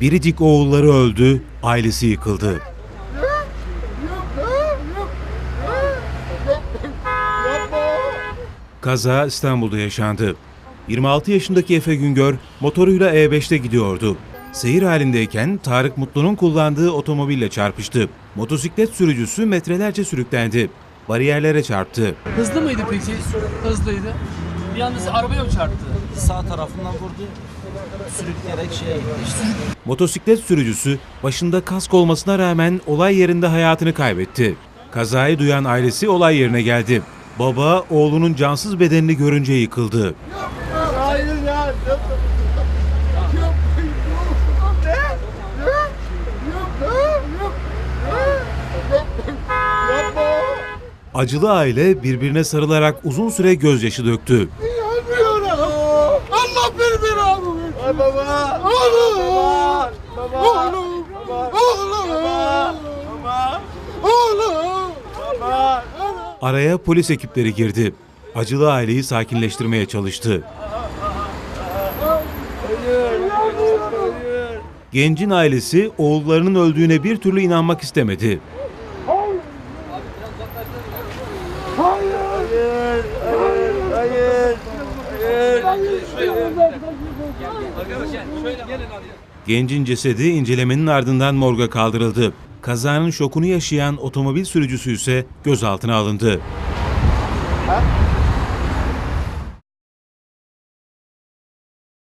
Biricik oğulları öldü, ailesi yıkıldı. Kaza İstanbul'da yaşandı. 26 yaşındaki Efe Güngör motoruyla E5'te gidiyordu. Seyir halindeyken Tarık Mutlu'nun kullandığı otomobille çarpıştı. Motosiklet sürücüsü metrelerce sürüklendi. Bariyerlere çarptı. Hızlı mıydı peki? Hızlıydı. Bir anda arabaya mı çarptı? Sağ tarafından vurdu. Sürükleyerek şeye gitti işte. Motosiklet sürücüsü başında kask olmasına rağmen olay yerinde hayatını kaybetti. Kazayı duyan ailesi olay yerine geldi. Baba oğlunun cansız bedenini görünce yıkıldı. Acılı aile birbirine sarılarak uzun süre gözyaşı döktü. Baba. Oğlum. Baba. Oğlum. Oğlum. Baba. Oğlum. Baba. Araya polis ekipleri girdi. Acılı aileyi sakinleştirmeye çalıştı. Gencin ailesi oğullarının öldüğüne bir türlü inanmak istemedi. Gencin cesedi incelemenin ardından morga kaldırıldı. Kazanın şokunu yaşayan otomobil sürücüsü ise gözaltına alındı.